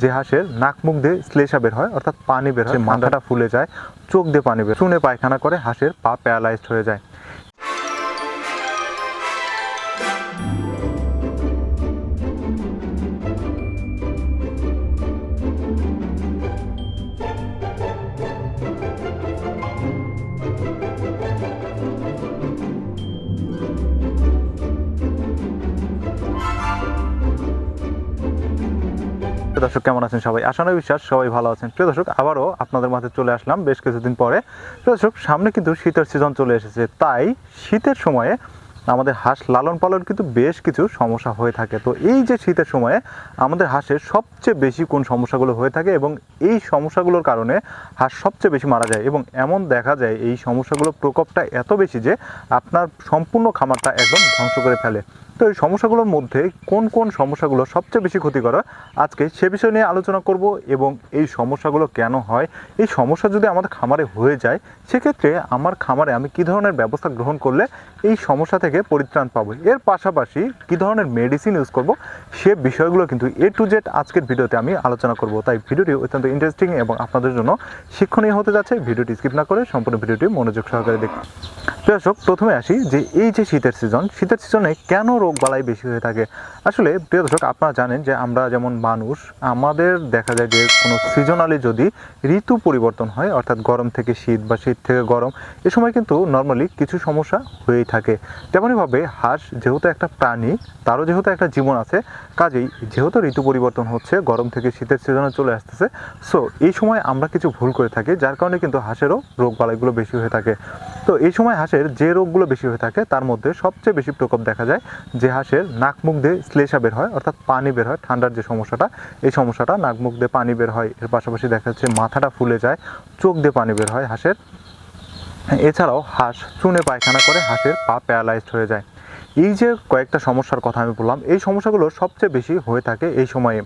যে হাঁসের নাক মুখ দিয়ে শ্লেষা বের হয় অর্থাৎ পানি বের হয় মাথাটা ফুলে যায় চোখ দিয়ে পানি বের শুনে পায়খানা করে হাঁসের পা প্যারালাইজড হয়ে যায়। দর্শক, কেমন আছেন সবাই? আশানো বিশ্বাস, সবাই ভালো আছেন। প্রিয় দর্শক, আবারও আপনাদের মাঝে চলে আসলাম বেশ কিছুদিন পরে। প্রিয় দর্শক, সামনে কিন্তু শীতের সিজন চলে এসেছে। তাই শীতের সময়ে আমাদের হাঁস লালন পালন কিন্তু বেশ কিছু সমস্যা হয়ে থাকে তো এই যে শীতের সময়ে আমাদের হাঁসের সবচেয়ে বেশি কোন সমস্যাগুলো হয়ে থাকে এবং এই সমস্যাগুলোর কারণে হাঁস সবচেয়ে বেশি মারা যায় এবং এমন দেখা যায় এই সমস্যাগুলোর প্রকোপটা এত বেশি যে আপনার সম্পূর্ণ খামারটা একদম ধ্বংস করে ফেলে তো এই সমস্যাগুলোর মধ্যে কোন কোন সমস্যাগুলো সবচেয়ে বেশি ক্ষতিকর? আজকে সে বিষয় নিয়ে আলোচনা করব এবং এই সমস্যাগুলো কেন হয় এই সমস্যা যদি আমাদের খামারে হয়ে যায়, সেক্ষেত্রে আমার খামারে আমি কী ধরনের ব্যবস্থা গ্রহণ করলে এই সমস্যা থেকে পরিত্রাণ পাবো। এর পাশাপাশি কী ধরনের মেডিসিন ইউজ করব, সে বিষয়গুলো কিন্তু এ টু জেড আজকের ভিডিওতে আমি আলোচনা করব। তাই ভিডিওটি অত্যন্ত ইন্টারেস্টিং এবং আপনাদের জন্য শিক্ষণীয় হতে যাচ্ছে। ভিডিওটি স্কিপ না করে সম্পূর্ণ ভিডিওটি মনোযোগ সহকারে দেখুন। প্রিয় দর্শক, প্রথমে আসি যে এই যে শীতের সিজন শীতের সিজনে কেন রোগ বালাই বেশি হয়ে থাকে? আসলে প্রিয় দর্শক, আপনারা জানেন যে আমরা যেমন মানুষ, আমাদের দেখা যায় যে কোনো সিজনালি যদি ঋতু পরিবর্তন হয়, অর্থাৎ গরম থেকে শীত বা শীত থেকে গরম, এ সময় কিন্তু নর্মালি কিছু সমস্যা হয়েই থাকে। তেমনইভাবে হাঁস যেহেতু একটা প্রাণী, তারও যেহেতু একটা জীবন আছে, কাজেই যেহেতু ঋতু পরিবর্তন হচ্ছে, গরম থেকে শীতের সিজনে চলে আসতেছে সো এই সময় আমরা কিছু ভুল করে থাকি, যার কারণে কিন্তু হাঁসেরও রোগ বালাইগুলো বেশি হয়ে থাকে। তো এই সময় হাঁসের যে রোগগুলো বেশি হয়ে থাকে, তার মধ্যে সবচেয়ে বেশি প্রকোপ দেখা যায় যে হাঁসের নাক মুখ দিয়ে শ্লেষা বের হয়, অর্থাৎ পানি বের হয়, ঠান্ডার যে সমস্যাটা, এই সমস্যাটা নাক মুখ দিয়ে পানি বের হয়। এর পাশাপাশি দেখা যাচ্ছে মাথাটা ফুলে যায়, চোখ দিয়ে পানি বের হয় হাঁসের। এছাড়াও হাঁস, চুনে পায়খানা করে হাঁসের পা প্যারালাইজড হয়ে যায়। এই যে কয়েকটা সমস্যার কথা আমি বললাম, এই সমস্যাগুলো সবচেয়ে বেশি হয়ে থাকে এই সময়ে।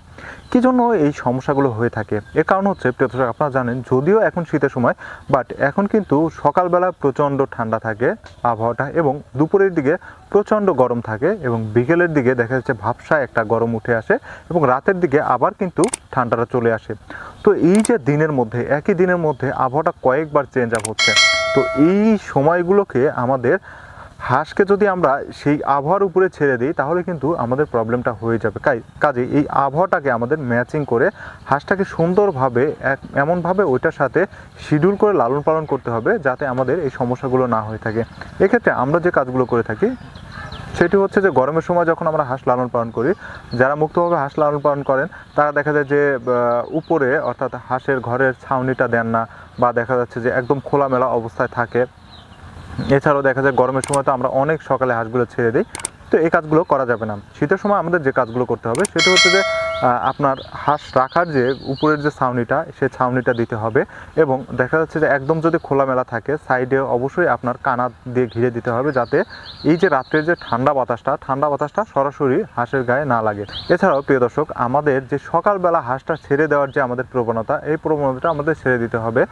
কী জন্য এই সমস্যাগুলো হয়ে থাকে? এর কারণ হচ্ছে, প্রিয় দর্শক, আপনারা জানেন, যদিও এখন শীতের সময় বাট এখন কিন্তু সকালবেলা প্রচণ্ড ঠান্ডা থাকে আবহাওয়াটা এবং দুপুরের দিকে প্রচণ্ড গরম থাকে এবং বিকেলের দিকে দেখা যাচ্ছে ভাবসা একটা গরম উঠে আসে এবং রাতের দিকে আবার কিন্তু ঠান্ডাটা চলে আসে। তো এই যে দিনের মধ্যে, একই দিনের মধ্যে আবহাওয়াটা কয়েকবার চেঞ্জ আপ হচ্ছে। তো এই সময়গুলোকে আমাদের হাঁসকে যদি আমরা সেই আবহাওয়ার উপরে ছেড়ে দিই, তাহলে কিন্তু আমাদের প্রবলেমটা হয়ে যাবে। কাজে এই আবহাওয়াটাকে আমাদের ম্যাচিং করে হাঁসটাকে সুন্দরভাবে, এক, এমনভাবে ওইটার সাথে শিডিউল করে লালন পালন করতে হবে, যাতে আমাদের এই সমস্যাগুলো না হয়ে থাকে। এক্ষেত্রে আমরা যে কাজগুলো করে থাকি সেটি হচ্ছে যে গরমের সময় যখন আমরা হাঁস লালন পালন করি, যারা মুক্তভাবে হাঁস লালন পালন করেন, তারা দেখা যায় যে উপরে অর্থাৎ হাঁসের ঘরের ছাউনিটা দেন না বা দেখা যাচ্ছে যে একদম খোলামেলা অবস্থায় থাকে। এছাড়াও দেখা যায় গরমের সময় তো আমরা অনেক সকালে হাঁসগুলো ছেড়ে দিই, তো এই কাজগুলো করা যাবে না। শীতের সময় আমাদের যে কাজগুলো করতে হবে, সেটা হচ্ছে যে আপনার হাঁস রাখার যে উপরের যে ছাউনিটা সেই ছাউনিটা দিতে হবে এবং দেখা যাচ্ছে যে একদম যদি খোলামেলা থাকে, সাইডে অবশ্যই আপনার কানা দিয়ে ঘিরে দিতে হবে যাতে এই যে রাত্রের যে ঠান্ডা বাতাসটা ঠান্ডা বাতাসটা সরাসরি হাঁসের গায়ে না লাগে। এছাড়াও প্রিয় দর্শক, আমাদের যে সকালবেলা হাঁসটা ছেড়ে দেওয়ার যে আমাদের প্রবণতা, এই প্রবণতাটা আমাদের ছেড়ে দিতে হবে।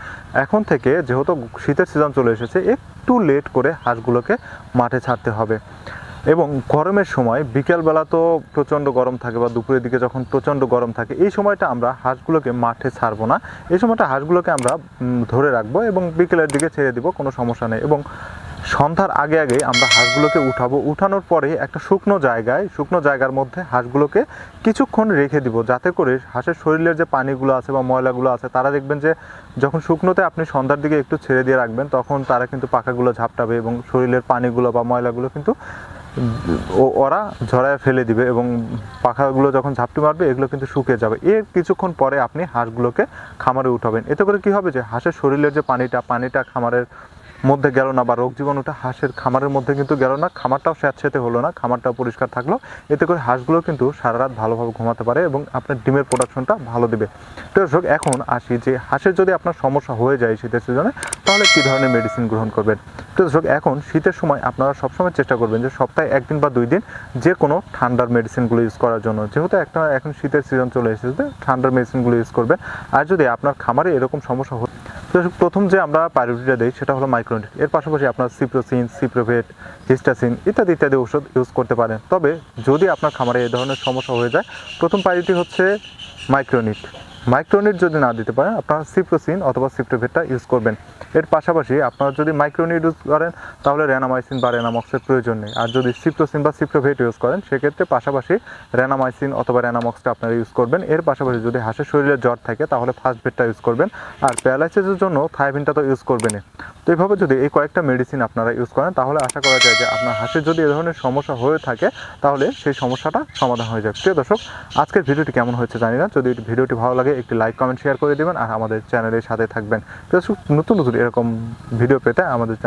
এখন থেকে যেহেতু শীতের সিজন চলে এসেছে, একটু লেট করে হাঁসগুলোকে মাঠে ছাড়তে হবে। এবং গরমের সময় বিকেলবেলা তো প্রচণ্ড গরম থাকে বা দুপুরের দিকে যখন প্রচণ্ড গরম থাকে, এই সময়টা আমরা হাঁসগুলোকে মাঠে ছাড়বো না। এই সময়টা হাঁসগুলোকে আমরা ধরে রাখব এবং বিকেলের দিকে ছেড়ে দিব, কোনো সমস্যা নেই। এবং সন্ধ্যার আগে আগে আমরা হাঁসগুলোকে উঠাবো। উঠানোর পরে একটা শুকনো জায়গায়, শুকনো জায়গার মধ্যে হাঁসগুলোকে কিছুক্ষণ রেখে দিব, যাতে করে হাঁসের শরীরের যে পানিগুলো আছে বা ময়লাগুলো আছে, তারা দেখবেন যে যখন শুকনোতে আপনি সন্ধ্যার দিকে একটু ছেড়ে দিয়ে রাখবেন, তখন তারা কিন্তু পাখাগুলো ঝাপটাবে এবং শরীরের পানিগুলো বা ময়লাগুলো কিন্তু ওরা ঝরায় ফেলে দিবে এবং পাখাগুলো যখন ঝাপটি মারবে, এগুলো কিন্তু শুকিয়ে যাবে। এর কিছুক্ষণ পরে আপনি হাঁসগুলোকে খামারে উঠাবেন। এতে করে কি হবে যে, হাঁসের শরীরের যে পানিটা পানিটা খামারের মধ্যে গেল না বা রোগ জীবাণুটা হাঁসের খামারের মধ্যে কিন্তু গেল না, খামারটাও স্যাঁতসেঁতে হলো না, খামারটাও পরিষ্কার থাকল। এতে করে হাঁসগুলো কিন্তু সারা রাত ভালোভাবে ঘুমাতে পারে এবং আপনার ডিমের প্রোডাকশনটা ভালো দিবে। তো এখন আসি যে, হাঁসের যদি আপনার সমস্যা হয়ে যায় শীতের সিজনে তাহলে কী ধরনের মেডিসিন গ্রহণ করবেন? তো দর্শক, এখন শীতের সময় আপনারা সবসময় চেষ্টা করবেন যে সপ্তাহে একদিন বা দুই দিন যে কোনো ঠান্ডার মেডিসিনগুলো ইউজ করার জন্য। যেহেতু একটা এখন শীতের সিজন চলে এসেছে ঠান্ডার মেডিসিনগুলো ইউজ করবেন। আর যদি আপনার খামারে এরকম সমস্যা তো প্রথম যে আমরা প্রায়োরিটিটা দিই সেটা হলো মাইক্রোনিট এর পাশাপাশি আপনার সিপ্রোসিন সিপ্রোভেট হিস্টাসিন ইত্যাদি ইত্যাদি ওষুধ ইউজ করতে পারেন। তবে যদি আপনার খামারে এই ধরনের সমস্যা হয়ে যায়, প্রথম প্রায়োরিটি হচ্ছে মাইক্রোনিট মাইক্রোনিট যদি না দিতে পারেন, আপনারা সিপ্রোসিন অথবা সিপ্টোভেটটা ইউজ করবেন। এর পাশাপাশি আপনারা যদি মাইক্রোনিট ইউজ করেন, তাহলে র্যানামাইসিন বা র্যানামক্সের প্রয়োজন নেই। আর যদি সিপ্রোসিন বা সিপ্টোভেট ইউজ করেন, সেক্ষেত্রে পাশাপাশি র্যানামাইসিন অথবা র্যানামক্সটা আপনারা ইউজ করবেন। এর পাশাপাশি যদি হাঁসের শরীরে জ্বর থাকে, তাহলে ফার্স্ট বেডটা ইউজ করবেন। আর প্যারালাইসিসের জন্য থাইভিনটা তো ইউজ করবেনই। এইভাবে যদি এই কয়েকটা মেডিসিন আপনারা ইউজ করেন, তাহলে আশা করা যায় যে আপনার হাঁসের যদি এ ধরনের সমস্যা হয়ে থাকে, তাহলে সেই সমস্যাটা সমাধান হয়ে যাবে। প্রিয় দর্শক, আজকের ভিডিওটি কেমন হয়েছে জানি না। যদি ভিডিওটি ভালো লাগে, একটি লাইক কমেন্ট শেয়ার করে দেবেন, আর আমাদের চ্যানেলের সাথে থাকবেন। প্রিয় দর্শক, নতুন নতুন এরকম ভিডিও পেতে আমাদের